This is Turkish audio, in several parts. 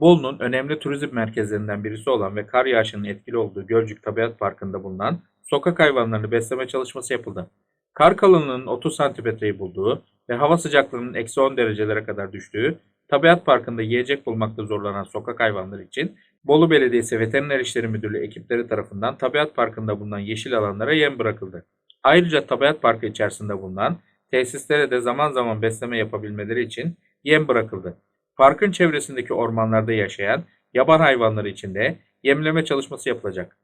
Bolu'nun önemli turizm merkezlerinden birisi olan ve kar yağışının etkili olduğu Gölcük Tabiat Parkı'nda bulunan sokak hayvanlarını besleme çalışması yapıldı. Kar kalınlığının 30 santimetreyi bulduğu ve hava sıcaklığının eksi 10 derecelere kadar düştüğü Tabiat Parkı'nda yiyecek bulmakta zorlanan sokak hayvanları için Bolu Belediyesi Veteriner İşleri Müdürlüğü ekipleri tarafından Tabiat Parkı'nda bulunan yeşil alanlara yem bırakıldı. Ayrıca Tabiat Parkı içerisinde bulunan tesislere de zaman zaman besleme yapabilmeleri için yem bırakıldı. Parkın çevresindeki ormanlarda yaşayan yaban hayvanları için de yemleme çalışması yapılacak.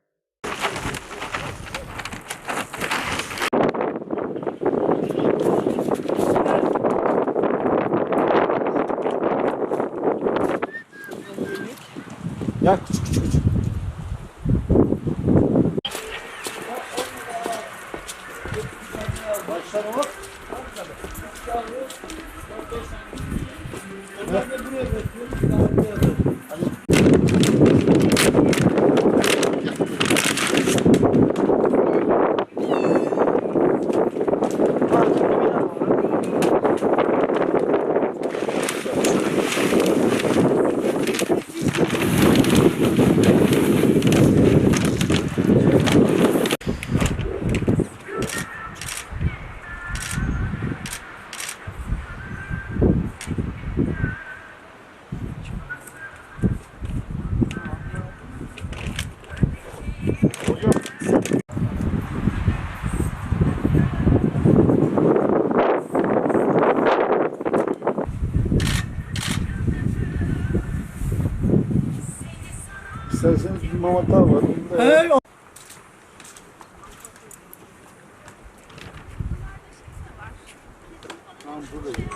Ya küçük küçük küçük. Bak. İsterseniz bir mamatar var. Hey, Tamam buradayım.